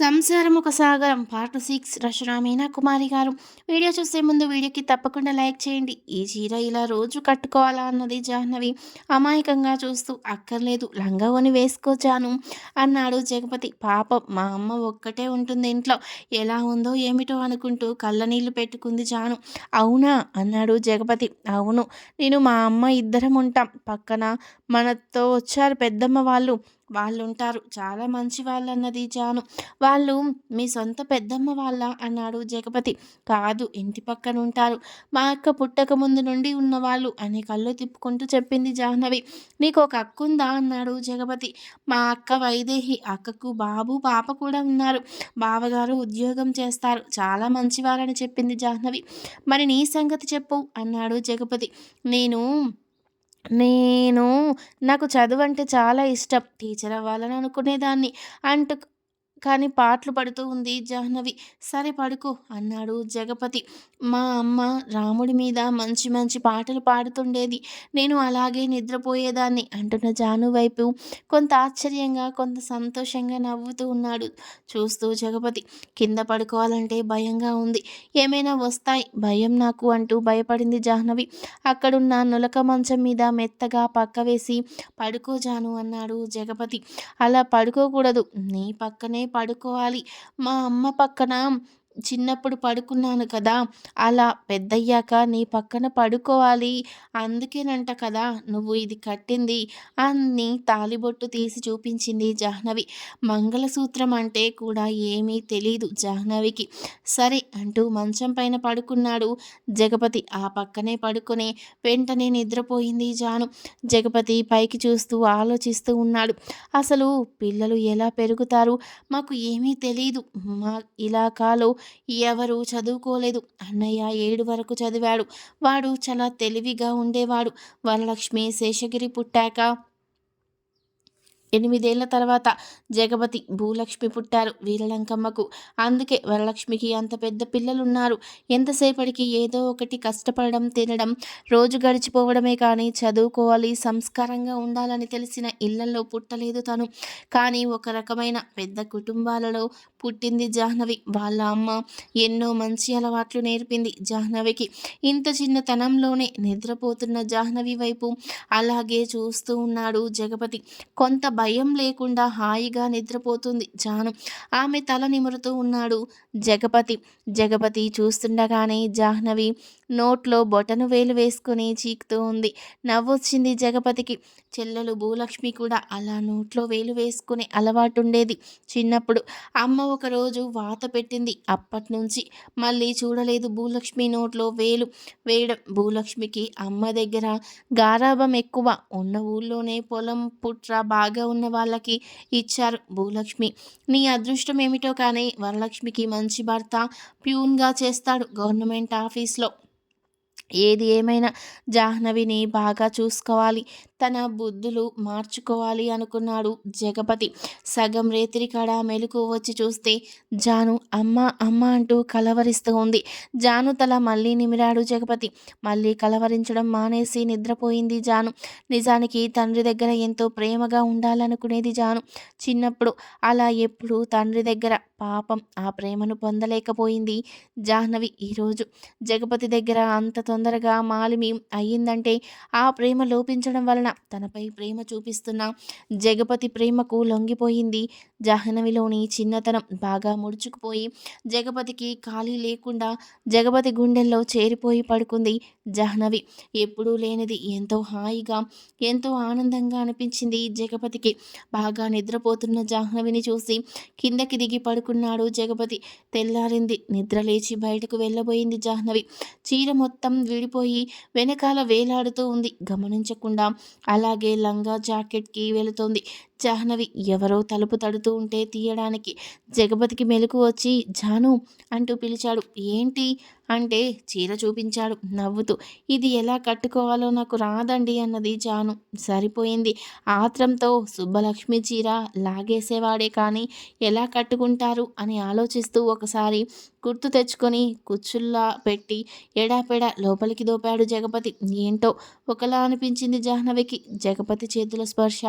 సంసారం ఒక సాగరం. Part six Rachana Meena Kumari garu. Video చూసే ముందు వీడియోకి తప్పకుండా లైక్ చేయండి. ఈ చీర ఇలా రోజు కట్టుకోవాలా అన్నది జాహ్నవి. అమాయకంగా చూస్తూ అక్కర్లేదు లంగవని వేసుకోచాను అన్నాడు జగపతి. పాపం మా అమ్మ ఒక్కటే ఉంటుంది ఇంట్లో. ఎలా ఉందో ఏమిటో అనుకుంటూ కళ్ళ నీళ్ళు పెట్టుకుంది జాను. అవునా? అన్నాడు జగపతి. అవును నేను మా అమ్మ ఇద్దరం ఉంటాం. పక్కన మనతో వచ్చారు పెద్దమ్మ వాళ్ళు. వాళ్ళు ఉంటారు చాలా మంచి వాళ్ళు అన్నది జాను. వాళ్ళు మీ సొంత పెద్దమ్మ వాళ్ళ అన్నాడు జగపతి. కాదు ఇంటి పక్కన ఉంటారు మా అక్క పుట్టక ముందు నుండి ఉన్నవాళ్ళు అని కళ్ళు తిప్పుకుంటూ చెప్పింది జాహ్నవి. నీకు ఒక అక్క ఉందా అన్నాడు జగపతి. మా అక్క వైదేహి అక్కకు బాబు పాప కూడా ఉన్నారు. బావగారు ఉద్యోగం చేస్తారు. చాలా మంచివారని చెప్పింది జాహ్నవి. మరి నీ సంగతి చెప్పు అన్నాడు జగపతి. నేను నేను నాకు చదువు అంటే చాలా ఇష్టం. టీచర్ అవ్వాలని అనుకునేదాన్ని. అంటూ కానీ పాటలు పడుతూ ఉంది జాహ్నవి. సరే పడుకో అన్నాడు జగపతి. మా అమ్మ రాముడి మీద మంచి మంచి పాటలు పాడుతుండేది. నేను అలాగే నిద్రపోయేదాన్ని అంటున్న జాను వైపు. కొంత ఆశ్చర్యంగా కొంత సంతోషంగా నవ్వుతూ ఉన్నాడు చూస్తూ జగపతి. కింద పడుకోవాలంటే భయంగా ఉంది. ఏమైనా వస్తాయి? భయం నాకు అంటూ భయపడింది జాహ్నవి. అక్కడున్న నులక మంచం మీద మెత్తగా పక్క వేసి పడుకో జాను అన్నాడు జగపతి. అలా పడుకోకూడదు. నీ పక్కనే పడుకోవాలి. మా అమ్మ పక్కన చిన్నప్పుడు పడుకున్నాను కదా అలా పెద్దయ్యాక నీ పక్కన పడుకోవాలి. అందుకేనంట కదా నువ్వు ఇది కట్టింది. అన్ని తాలిబొట్టు తీసి చూపించింది జాహ్నవి. మంగళసూత్రం అంటే కూడా ఏమీ తెలీదు జాహ్నవికి. సరే అంటూ మంచం పైన పడుకున్నాడు జగపతి. ఆ పక్కనే పడుకొని వెంటనే నిద్రపోయింది జాను. జగపతి పైకి చూస్తూ ఆలోచిస్తూ ఉన్నాడు. అసలు పిల్లలు ఎలా పెరుగుతారు? మాకు ఏమీ తెలియదు మా ఇలాకాలో ఎవరు చదువుకోలేదు. అన్నయ్య ఏడు వరకు చదివాడు. వాడు చాలా తెలివిగా ఉండేవాడు. వరలక్ష్మి శేషగిరి పుట్టాక ఎనిమిదేళ్ళ తర్వాత జగపతి భూలక్ష్మి పుట్టారు వీరలంకమ్మకు. అందుకే వరలక్ష్మికి అంత పెద్ద పిల్లలున్నారు. ఎంతసేపటికి ఏదో ఒకటి కష్టపడడం తినడం రోజు గడిచిపోవడమే కానీ చదువుకోవాలి సంస్కారంగా ఉండాలని తెలిసిన ఇళ్ళలో పుట్టలేదు తను. కానీ ఒక రకమైన పెద్ద కుటుంబాలలో పుట్టింది జాహ్నవి. వాళ్ళ అమ్మ ఎన్నో మంచి అలవాట్లు నేర్పింది జాహ్నవికి. ఇంత చిన్నతనంలోనే నిద్రపోతున్న జాహ్నవి వైపు అలాగే చూస్తూ ఉన్నాడు జగపతి. కొంత భయం లేకుండా హాయిగా నిద్రపోతుంది జాను. ఆమె తల నిమురుతూ ఉన్నాడు జగపతి. జగపతి చూస్తుండగానే జాహ్నవి నోట్లో బొటను వేలు వేసుకుని చీకుతూ ఉంది. నవ్వొచ్చింది జగపతికి. చెల్లెలు భూలక్ష్మి కూడా అలా నోట్లో వేలు వేసుకునే అలవాటుండేది చిన్నప్పుడు. అమ్మ ఒకరోజు వాత పెట్టింది. అప్పటి నుంచి మళ్ళీ చూడలేదు భూలక్ష్మి నోట్లో వేలు వేయడం. భూలక్ష్మికి అమ్మ దగ్గర గారాభం ఎక్కువ. ఉన్న ఊళ్ళోనే పొలం పుట్ర బాగా ఉన్న వాళ్ళకి ఇచ్చారు భూలక్ష్మి. నీ అదృష్టం ఏమిటో కానీ వరలక్ష్మికి మంచి భర్త ప్యూన్గా చేస్తాడు గవర్నమెంట్ ఆఫీస్లో. ఏది ఏమైనా జాహ్నవిని బాగా చూసుకోవాలి. తన బుద్ధులు మార్చుకోవాలి అనుకున్నాడు జగపతి. సగం రేతిరి కాడ మెలకు వచ్చి చూస్తే జాను అమ్మ అమ్మ అంటూ కలవరిస్తూ ఉంది. జాను తల మళ్ళీ నిమిరాడు జగపతి. మళ్ళీ కలవరించడం మానేసి నిద్రపోయింది జాను. నిజానికి తండ్రి దగ్గర ఎంతో ప్రేమగా ఉండాలనుకునేది జాను. చిన్నప్పుడు అలా ఎప్పుడు తండ్రి దగ్గర పాపం ఆ ప్రేమను పొందలేకపోయింది జాహ్నవి ఈరోజు. జగపతి దగ్గర అంత తొందరగా మాలిమి అయ్యిందంటే ఆ ప్రేమ లోపించడం వలన తనపై ప్రేమ చూపిస్తున్న జగపతి ప్రేమకు లొంగిపోయింది. జాహ్నవిలోని చిన్నతనం బాగా ముడుచుకుపోయి జగపతికి ఖాళీ లేకుండా జగపతి గుండెల్లో చేరిపోయి పడుకుంది జాహ్నవి. ఎప్పుడూ లేనిది ఎంతో హాయిగా ఎంతో ఆనందంగా అనిపించింది జగపతికి. బాగా నిద్రపోతున్న జాహ్నవిని చూసి కిందకి దిగి పడుకున్నాడు జగపతి. తెల్లారింది నిద్ర లేచి బయటకు వెళ్ళబోయింది జాహ్నవి. చీర మొత్తం విడిపోయి వెనకాల వేలాడుతూ ఉంది. గమనించకుండా అలాగే లంగా జాకెట్కి వెళుతుంది. జాహ్నవి ఎవరో తలుపు తడుతూ ఉంటే తీయడానికి జగపతికి మెలకు వచ్చి జాను అంటూ పిలిచాడు. ఏంటి? అంటే చీర చూపించాడు. నవ్వుతూ ఇది ఎలా కట్టుకోవాలో నాకు రాదండి అన్నది జాను. సరిపోయింది. ఆత్రంతో సుబ్బలక్ష్మి చీర లాగేసేవాడే కానీ ఎలా కట్టుకుంటారు? అని ఆలోచిస్తూ ఒకసారి గుర్తు తెచ్చుకొని కుచ్చుల్లా పెట్టి ఎడాపెడా లోపలికి దోపాడు జగపతి. ఏంటో? ఒకలా అనిపించింది జాహ్నవికి. జగపతి చేతుల స్పర్శ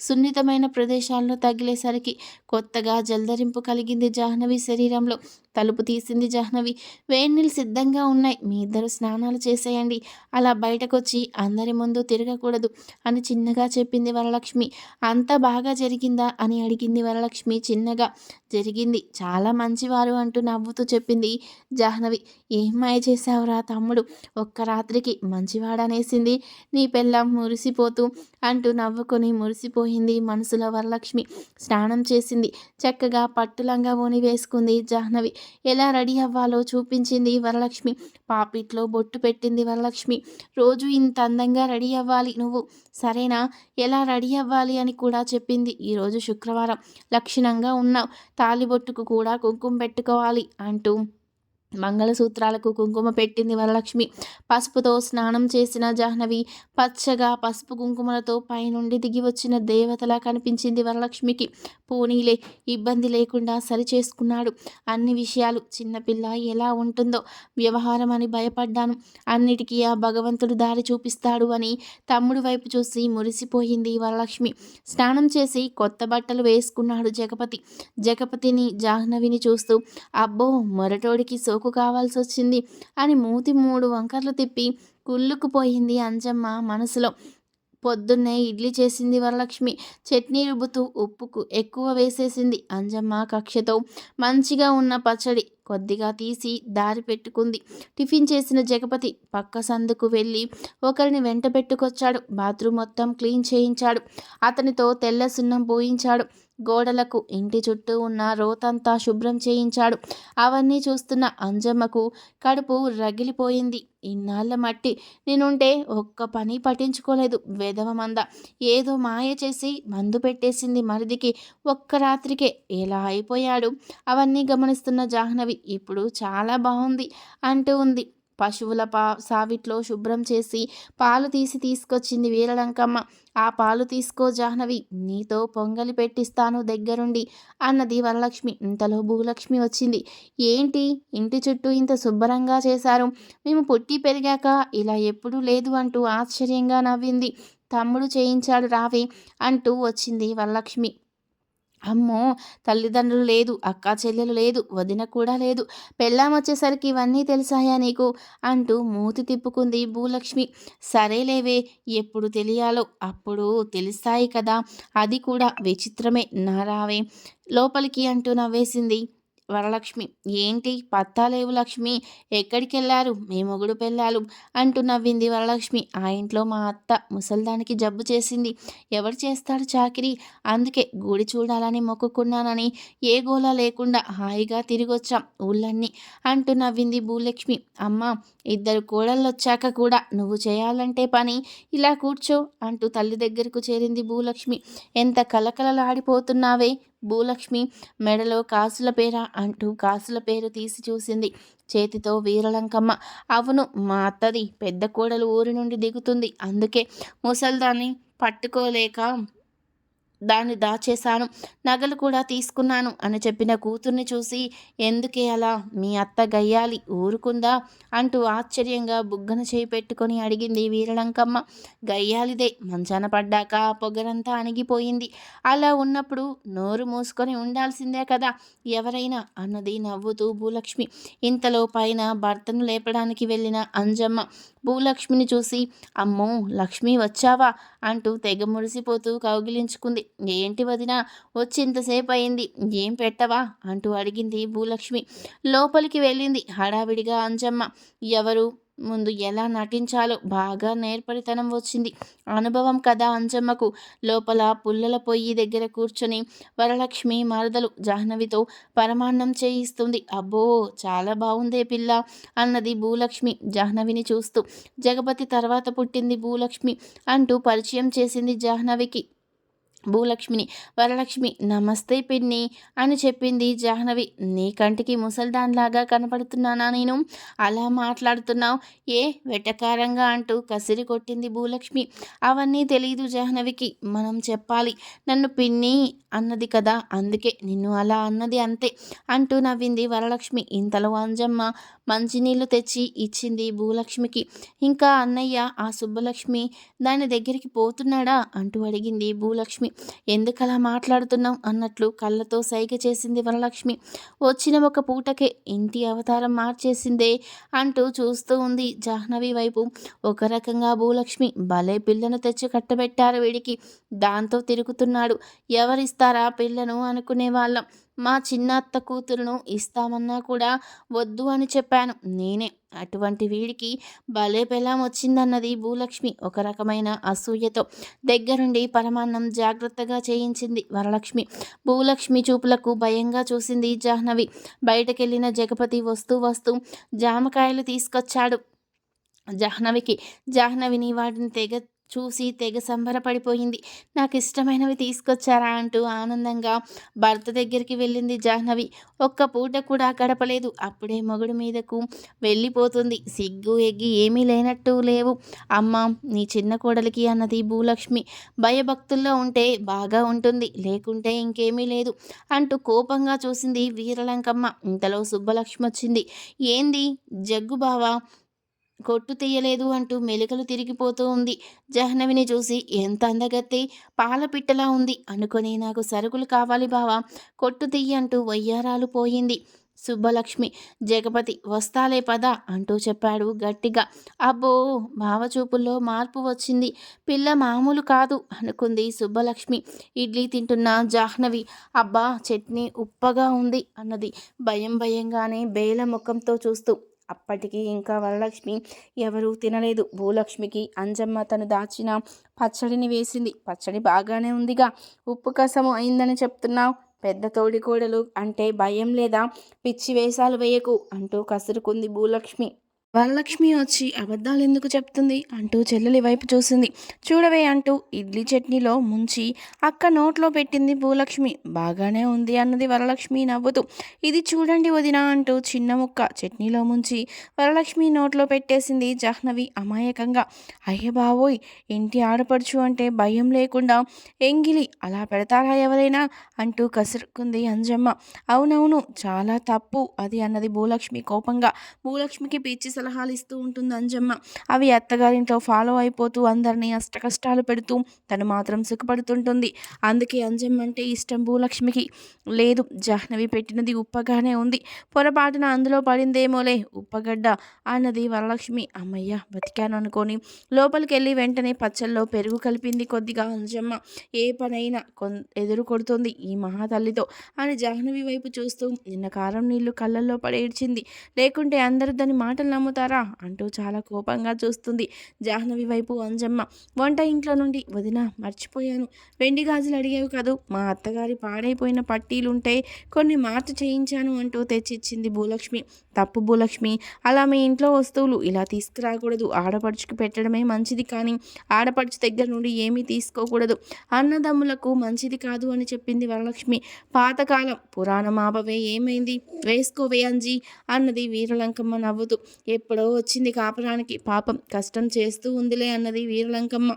సున్నితమైన సున్నితమైన ప్రదేశాల్లో తగిలేసరికి కొత్తగా జల్దరింపు కలిగింది జాహ్నవి శరీరంలో. తలుపు తీసింది జాహ్నవి. వేణీళ్ళు సిద్ధంగా ఉన్నాయి. మీ ఇద్దరు స్నానాలు చేసేయండి. అలా బయటకొచ్చి అందరి ముందు తిరగకూడదు అని చిన్నగా చెప్పింది వరలక్ష్మి. అంత బాగా జరిగిందా అని అడిగింది వరలక్ష్మి చిన్నగా. జరిగింది. చాలా మంచివారు అంటూ నవ్వుతూ చెప్పింది జాహ్నవి. ఏం మాయ చేశావురా తమ్ముడు? ఒక్క రాత్రికి మంచివాడనేసింది. నీ పెళ్ళం మురిసిపోతూ అంటూ నవ్వుకొని మురిసిపోయింది మనసులో వరలక్ష్మి. స్నానం చేసింది. చక్కగా పట్టులంగా ఓని వేసుకుంది జాహ్నవి. ఎలా రెడీ అవ్వాలో చూపించింది వరలక్ష్మి. పాపిట్లో బొట్టు పెట్టింది వరలక్ష్మి. రోజు ఇంత అందంగా రెడీ అవ్వాలి నువ్వు. సరేనా? ఎలా రెడీ అవ్వాలి అని కూడా చెప్పింది. ఈరోజు శుక్రవారం. లక్షణంగా ఉన్నావు. తాలిబొట్టుకు కూడా కుంకుమ పెట్టుకోవాలి అంటూ మంగళసూత్రాలకు కుంకుమ పెట్టింది వరలక్ష్మి. పసుపుతో స్నానం చేసిన జాహ్నవి పచ్చగా పసుపు కుంకుమలతో పైనుండి దిగి వచ్చిన దేవతలా కనిపించింది వరలక్ష్మికి. పోనీలే ఇబ్బంది లేకుండా సరి చేసుకున్నాడు అన్ని విషయాలు చిన్నపిల్ల ఎలా ఉంటుందో వ్యవహారం అని భయపడ్డాను. అన్నిటికీ ఆ భగవంతుడు దారి చూపిస్తాడు అని తమ్ముడు వైపు చూసి మురిసిపోయింది వరలక్ష్మి. స్నానం చేసి కొత్త బట్టలు వేసుకున్నాడు జగపతి. జగపతిని జాహ్నవిని చూస్తూ అబ్బో మొరటోడికి సోకు కావాల్సి వచ్చింది అని మూతి మూడు వంకర్లు తిప్పి కుళ్ళుకుపోయింది అంజమ్మ మనసులో. పొద్దున్నే ఇడ్లీ చేసింది వరలక్ష్మి. చట్నీ రుబ్బుతూ ఉప్పుకు ఎక్కువ వేసేసింది అంజమ్మ కక్షతో. మంచిగా ఉన్న పచ్చడి కొద్దిగా తీసి దారి పెట్టుకుంది. టిఫిన్ చేసిన జగపతి పక్క సందుకు వెళ్ళి ఒకరిని వెంట పెట్టుకొచ్చాడు. బాత్రూమ్ మొత్తం క్లీన్ చేయించాడు. అతనితో తెల్ల సున్నం పోయించాడు. గోడలకు ఇంటి చుట్టూ ఉన్న రోతంతా శుభ్రం చేయించాడు. అవన్నీ చూస్తున్న అంజమ్మకు కడుపు రగిలిపోయింది. ఇన్నాళ్ళ మట్టి నేనుంటే ఒక్క పని పట్టించుకోలేదు. వెధవ మంద ఏదో మాయ చేసి మందు పెట్టేసింది మరిదికి. ఒక్క రాత్రికే ఎలా అయిపోయాడు? అవన్నీ గమనిస్తున్న జాహ్నవి ఇప్పుడు చాలా బాగుంది అంటూ ఉంది. పశువుల పా సావిట్లో శుభ్రం చేసి పాలు తీసి తీసుకొచ్చింది వీరలంకమ్మ. ఆ పాలు తీసుకో జాహ్నవి నీతో పొంగలి పెట్టిస్తాను దగ్గరుండి అన్నది వరలక్ష్మి. ఇంతలో భూలక్ష్మి వచ్చింది. ఏంటి? ఇంటి చుట్టూ ఇంత శుభ్రంగా చేశారు. మేము పుట్టి పెరిగాక ఇలా ఎప్పుడూ లేదు అంటూ ఆశ్చర్యంగా నవ్వింది. తమ్ముడు చేయించాడు రావే అంటూ వచ్చింది వరలక్ష్మి. అమ్మో! తల్లిదండ్రులు లేదు అక్క చెల్లెలు లేదు వదిన కూడా లేదు. పెళ్ళాం వచ్చేసరికి ఇవన్నీ తెలిసాయా నీకు? అంటూ మూతి తిప్పుకుంది భూలక్ష్మి. సరేలేవే ఎప్పుడు తెలియాలో అప్పుడు తెలుస్తాయి కదా అది కూడా విచిత్రమే. నారావే లోపలికి అంటూ నవ్వేసింది. వరలక్ష్మి. ఏంటి? పత్తాలేవు లక్ష్మి. ఎక్కడికి వెళ్ళారు మీ మొగుడు పెళ్ళాలు అంటూ నవ్వింది వరలక్ష్మి. ఆ ఇంట్లో మా అత్త ముసల్దానికి జబ్బు చేసింది. ఎవరు చేస్తాడు చాకిరి? అందుకే గుడి చూడాలని మొక్కుకున్నానని ఏ గోలా లేకుండా హాయిగా తిరిగొచ్చాం ఊళ్ళన్నీ అంటూ నవ్వింది భూలక్ష్మి. అమ్మ ఇద్దరు కోడళ్ళు వచ్చాక కూడా నువ్వు చేయాలంటే పని. ఇలా కూర్చో అంటూ తల్లి దగ్గరకు చేరింది భూలక్ష్మి. ఎంత కలకలలాడిపోతున్నావే భూలక్ష్మి మెడలో కాసుల పేర అంటూ కాసుల పేరు తీసి చూసింది. చేతితో వీరలంకమ్మ. అవును మా అత్తది పెద్ద కోడలు ఊరి నుండి దిగుతుంది. అందుకే ముసల్దాన్ని పట్టుకోలేక దాన్ని దాచేశాను నగలు కూడా తీసుకున్నాను అని చెప్పిన కూతుర్ని చూసి ఎందుకే అలా? మీ అత్త గయ్యాలి ఊరుకుందా? అంటూ ఆశ్చర్యంగా బుగ్గన చేయి పెట్టుకొని అడిగింది వీరలంకమ్మ గయ్యాలిదే మంచాన పడ్డాక పొగరంతా అణిగిపోయింది. అలా ఉన్నప్పుడు నోరు మూసుకొని ఉండాల్సిందే కదా ఎవరైనా? అన్నది నవ్వుతూ భూలక్ష్మి. ఇంతలో పైన భర్తను లేపడానికి వెళ్ళిన అంజమ్మ భూలక్ష్మిని చూసి అమ్మో లక్ష్మి వచ్చావా? అంటూ తెగ మురిసిపోతూ కౌగిలించుకుంది. ఏంటి వదిన వచ్చింతసేపు అయింది ఏం పెట్టవా? అంటూ అడిగింది భూలక్ష్మి. లోపలికి వెళ్ళింది హడావిడిగా అంజమ్మ. ఎవరు? ముందు ఎలా నటించాలో బాగా నేర్పరితనం వచ్చింది. అనుభవం కదా అంజమ్మకు. లోపల పుల్లల పొయ్యి దగ్గర కూర్చొని వరలక్ష్మి మరదలు జాహ్నవితో పరమాన్నం చేయిస్తుంది. అబ్బో చాలా బాగుందే పిల్ల అన్నది భూలక్ష్మి జాహ్నవిని చూస్తూ. జగపతి తర్వాత పుట్టింది భూలక్ష్మి అంటూ పరిచయం చేసింది జాహ్నవికి. భూలక్ష్మిని వరలక్ష్మి నమస్తే పిన్ని అని చెప్పింది జాహ్నవి. నీ కంటికి ముసల్దాన్లాగా కనపడుతున్నానా నేను? అలా మాట్లాడుతున్నావు? ఏ వెటకారంగా అంటూ కసిరి కొట్టింది భూలక్ష్మి. అవన్నీ తెలియదు జాహ్నవికి. మనం చెప్పాలి. నన్ను పిన్ని అన్నది కదా అందుకే నిన్ను అలా అన్నది అంతే అంటూ నవ్వింది వరలక్ష్మి. ఇంతలో అంజమ్మ మంచినీళ్ళు తెచ్చి ఇచ్చింది భూలక్ష్మికి. ఇంకా అన్నయ్య ఆ సుబ్బలక్ష్మి దాని దగ్గరికి పోతున్నాడా? అంటూ అడిగింది భూలక్ష్మి. ఎందుకలా మాట్లాడుతున్నాం అన్నట్లు కళ్ళతో సైగ చేసింది వరలక్ష్మి. వచ్చిన ఒక పూటకే ఇంటి అవతారం మార్చేసిందే అంటూ చూస్తూ ఉంది జాహ్నవి వైపు. ఒక రకంగా భూలక్ష్మి భలే పిల్లను తెచ్చి కట్టబెట్టారు వీడికి. దాంతో తిరుగుతున్నాడు. ఎవరిస్తారా పిల్లను అనుకునే వాళ్ళం. మా చిన్న అత్త కూతురును ఇస్తామన్నా కూడా వద్దు అని చెప్పాను. నేనే. అటువంటి వీడికి భలే పెళ్ళాం వచ్చిందన్నది భూలక్ష్మి ఒక రకమైన అసూయతో. దగ్గరుండి పరమాన్నం జాగ్రత్తగా చేయించింది వరలక్ష్మి. భూలక్ష్మి చూపులకు భయంగా చూసింది జాహ్నవి. బయటకెళ్ళిన జగపతి వస్తూ వస్తూ జామకాయలు తీసుకొచ్చాడు జాహ్నవికి. జాహ్నవిని వాటిని తెగ చూసి తెగ సంబరపడిపోయింది. నాకు ఇష్టమైనవి తీసుకొచ్చారా? అంటూ ఆనందంగా భర్త దగ్గరికి వెళ్ళింది జాహ్నవి. ఒక్క పూట కూడా గడపలేదు. అప్పుడే మొగుడు మీదకు వెళ్ళిపోతుంది. సిగ్గు ఎగ్గి ఏమీ లేనట్టు లేవు. అమ్మ నీ చిన్న కోడలికి అన్నది భూలక్ష్మి. భయభక్తుల్లో ఉంటే బాగా ఉంటుంది. లేకుంటే ఇంకేమీ లేదు అంటూ కోపంగా చూసింది వీరలంకమ్మ. ఇంతలో సుబ్బలక్ష్మి వచ్చింది. ఏంది? జగ్గు బావా కొట్టు తీయలేదు అంటూ మెలికలు తిరిగిపోతూ ఉంది. జహ్నవిని చూసి ఎంత అందగత్తి పాలపిట్టలా ఉంది. అనుకొని నాకు సరుకులు కావాలి బావా. కొట్టు తీయ అంటూ వయ్యారాలు పోయింది. సుబ్బలక్ష్మి జగపతి వస్తాలే పద అంటూ చెప్పాడు గట్టిగా. అబ్బో భావచూపుల్లో మార్పు వచ్చింది. పిల్ల మామూలు కాదు అనుకుంది సుబ్బలక్ష్మి. ఇడ్లీ తింటున్న జాహ్నవి. అబ్బా చట్నీ ఉప్పగా ఉంది అన్నది భయం భయంగానే బేల ముఖంతో చూస్తూ అప్పటికి ఇంకా వరలక్ష్మి ఎవరూ తినలేదు. భూలక్ష్మికి అంజమ్మ తను దాచిన పచ్చడిని వేసింది. పచ్చడి బాగానే ఉందిగా. ఉప్పు కసము అయిందని చెప్తున్నావు? పెద్ద తోడికోడలు అంటే భయం లేదా? పిచ్చి వేషాలు వేయకు అంటూ కసురుకుంది భూలక్ష్మి. వరలక్ష్మి వచ్చి అబద్ధాలు ఎందుకు చెప్తుంది అంటూ చెల్లెలి వైపు చూసింది. చూడవే అంటూ ఇడ్లీ చట్నీలో ముంచి అక్క నోట్లో పెట్టింది భూలక్ష్మి. బాగానే ఉంది అన్నది వరలక్ష్మి నవ్వుతూ. ఇది చూడండి వదిన అంటూ చిన్న ముక్క చట్నీలో ముంచి వరలక్ష్మి నోట్లో పెట్టేసింది జాహ్నవి అమాయకంగా. అయ్యే బావోయ్ ఇంటి ఆడపడుచు అంటే భయం లేకుండా ఎంగిలి అలా పెడతారా ఎవరైనా అంటూ కసురుకుంది అంజమ్మ. అవునవును చాలా తప్పు అది అన్నది భూలక్ష్మి కోపంగా. భూలక్ష్మికి పీచి సలహాలు ఇస్తూ ఉంటుంది అంజమ్మ. అవి అత్తగారింట్లో ఫాలో అయిపోతూ అందరినీ అష్ట కష్టాలు పెడుతూ తను మాత్రం సుఖపడుతుంటుంది. అందుకే అంజమ్మ అంటే ఇష్టం భూలక్ష్మికి. లేదు జాహ్నవి పెట్టినది ఉప్పగానే ఉంది. పొరపాటున అందులో పడిందేమోలే ఉప్పగడ్డ అన్నది వరలక్ష్మి. అమ్మయ్య బతికాను అనుకొని లోపలికి వెళ్ళి వెంటనే పచ్చల్లో పెరుగు కలిపింది కొద్దిగా అంజమ్మ. ఏ పనైనా కొ ఎదురు కొడుతుంది ఈ మహాతల్లితో అని జాహ్నవి వైపు చూస్తూ నిన్న కారం నీళ్ళు కళ్ళల్లో పడేడ్చింది. లేకుంటే అందరూ దాని మాటలు నమ్ముతారు. నమ్ముతారా అంటూ చాలా కోపంగా చూస్తుంది జాహ్నవి వైపు అంజమ్మ. వంట ఇంట్లో నుండి వదిన మర్చిపోయాను. వెండి గాజులు అడిగేవి కాదు? మా అత్తగారి పాడైపోయిన పట్టీలుంటే కొన్ని మార్చి చేయించాను అంటూ తెచ్చిచ్చింది భూలక్ష్మి. తప్పు భూలక్ష్మి. అలా మీ ఇంట్లో వస్తువులు ఇలా తీసుకురాకూడదు. ఆడపడుచుకు పెట్టడమే మంచిది కానీ ఆడపడుచు దగ్గర నుండి ఏమీ తీసుకోకూడదు. అన్నదమ్ములకు మంచిది కాదు అని చెప్పింది వరలక్ష్మి. పాతకాలం పురాణం ఆపవే ఏమైంది? వేసుకోవే అంజీ అన్నది వీరలంకమ్మ నవ్వుతూ. ఎప్పుడో వచ్చింది కాపురానికి పాపం కష్టం చేస్తూ ఉందిలే అన్నది వీరలంకమ్మ.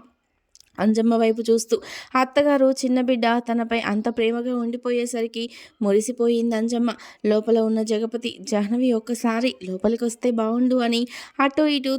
అంజమ్మ వైపు చూస్తూ అత్తగారు చిన్న బిడ్డ తనపై అంత ప్రేమగా ఉండిపోయేసరికి మురిసిపోయింది అంజమ్మ. లోపల ఉన్న జగపతి జాహ్నవి ఒక్కసారి లోపలికి వస్తే బాగుండు అని అటు ఇటు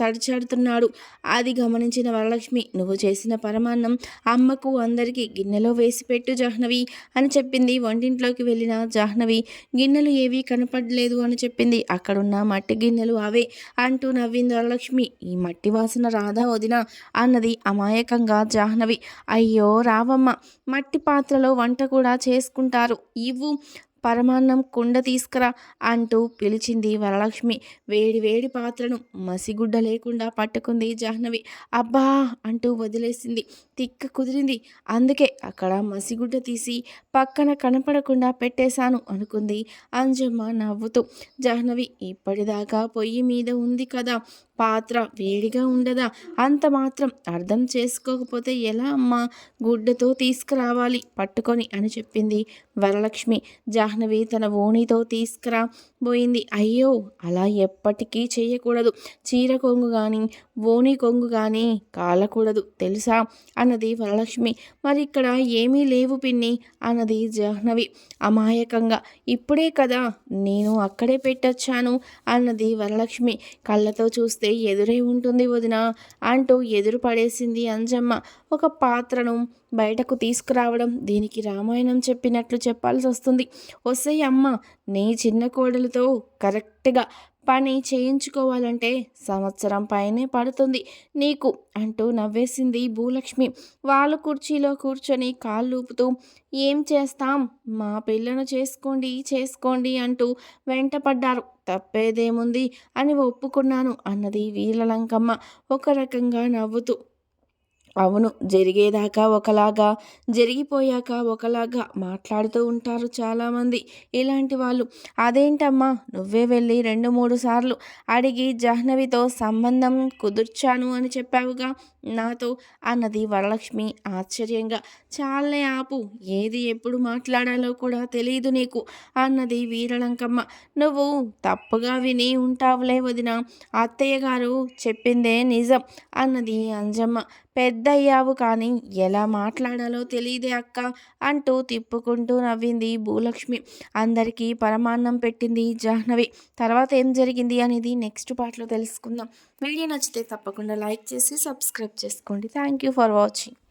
తడిచాడుతున్నాడు. అది గమనించిన వరలక్ష్మి నువ్వు చేసిన పరమాన్నం అమ్మకు అందరికీ గిన్నెలో వేసి పెట్టు జాహ్నవి అని చెప్పింది. వంటింట్లోకి వెళ్ళిన జాహ్నవి గిన్నెలు ఏవీ కనపడలేదు అని చెప్పింది. అక్కడున్న మట్టి గిన్నెలు అవే అంటూ నవ్వింది వరలక్ష్మి. ఈ మట్టి వాసన రాధా వదిన అన్నది అమాయకంగా జాహ్నవి. అయ్యో రావమ్మ మట్టి పాత్రలో వంట కూడా చేసుకుంటారు. ఇవ్వు పరమాన్నం కుండ తీసుకురా అంటూ పిలిచింది వరలక్ష్మి. వేడి వేడి పాత్రను మసిగుడ్డ లేకుండా పట్టుకుంది జాహ్నవి. అబ్బా అంటూ వదిలేసింది. తిక్క కుదిరింది. అందుకే అక్కడ మసిగుడ్డ తీసి పక్కన కనపడకుండా పెట్టేశాను అనుకుంది అంజమ్మ నవ్వుతూ. జాహ్నవి ఇప్పటిదాకా పొయ్యి మీద ఉంది కదా. పాత్ర వేడిగా ఉండదా? అంత మాత్రం అర్థం చేసుకోకపోతే ఎలా అమ్మా? గుడ్డతో తీసుకురావాలి పట్టుకొని అని చెప్పింది వరలక్ష్మి. జాహ్నవి తన ఓణితో తీసుకురా పోయింది అయ్యో అలా ఎప్పటికీ చేయకూడదు. చీర కొంగు కానీ ఓని కొంగు కానీ కాలకూడదు తెలుసా? అన్నది వరలక్ష్మి. మరి ఇక్కడ ఏమీ లేవు పిన్ని అన్నది జాహ్నవి. అమాయకంగా ఇప్పుడే కదా నేను అక్కడే పెట్టొచ్చాను అన్నది వరలక్ష్మి. కళ్ళతో చూస్తే ఎదురే ఉంటుంది వదిన అంటూ ఎదురు పడేసింది అంజమ్మ. ఒక పాత్రను బయటకు తీసుకురావడం దీనికి రామాయణం చెప్పినట్లు చెప్పాల్సి వస్తుంది వస్తే అమ్మ నీ చిన్న కోడలతో కరెక్ట్గా పని చేయించుకోవాలంటే సంవత్సరం పైనే పడుతుంది. నీకు అంటూ నవ్వేసింది భూలక్ష్మి. వాళ్ళు కుర్చీలో కూర్చొని కాళ్ళూపుతూ ఏం చేస్తాం? మా పిల్లను చేసుకోండి చేసుకోండి అంటూ వెంటపడ్డారు. తప్పేదేముంది? అని ఒప్పుకున్నాను అన్నది వీరలంకమ్మ. ఒక రకంగా నవ్వుతూ అవును జరిగేదాకా ఒకలాగా జరిగిపోయాక ఒకలాగా మాట్లాడుతూ ఉంటారు చాలామంది. ఇలాంటి వాళ్ళు. అదేంటమ్మా నువ్వే వెళ్ళి రెండు మూడు సార్లు అడిగి జాహ్నవితో సంబంధం కుదుర్చాను అని చెప్పావుగా? నాతో అన్నది వరలక్ష్మి ఆశ్చర్యంగా. చాలే ఆపు ఏది ఎప్పుడు మాట్లాడాలో కూడా తెలియదు నీకు అన్నది వీరలంకమ్మ. నువ్వు తప్పుగా విని ఉంటావులే వదిన. అత్తయ్య గారు చెప్పిందే నిజం అన్నది అంజమ్మ. పెద్దయ్యావు కానీ ఎలా మాట్లాడాలో తెలియదే అక్క అంటూ తిప్పుకుంటూ నవ్వింది భూలక్ష్మి. అందరికీ పరమాన్నం పెట్టింది జాహ్నవి. తర్వాత ఏం జరిగింది అనేది నెక్స్ట్ పార్ట్లో తెలుసుకుందాం. వీడియో నచ్చితే తప్పకుండా లైక్ చేసి సబ్స్క్రైబ్ చేసుకోండి. Thank you for watching.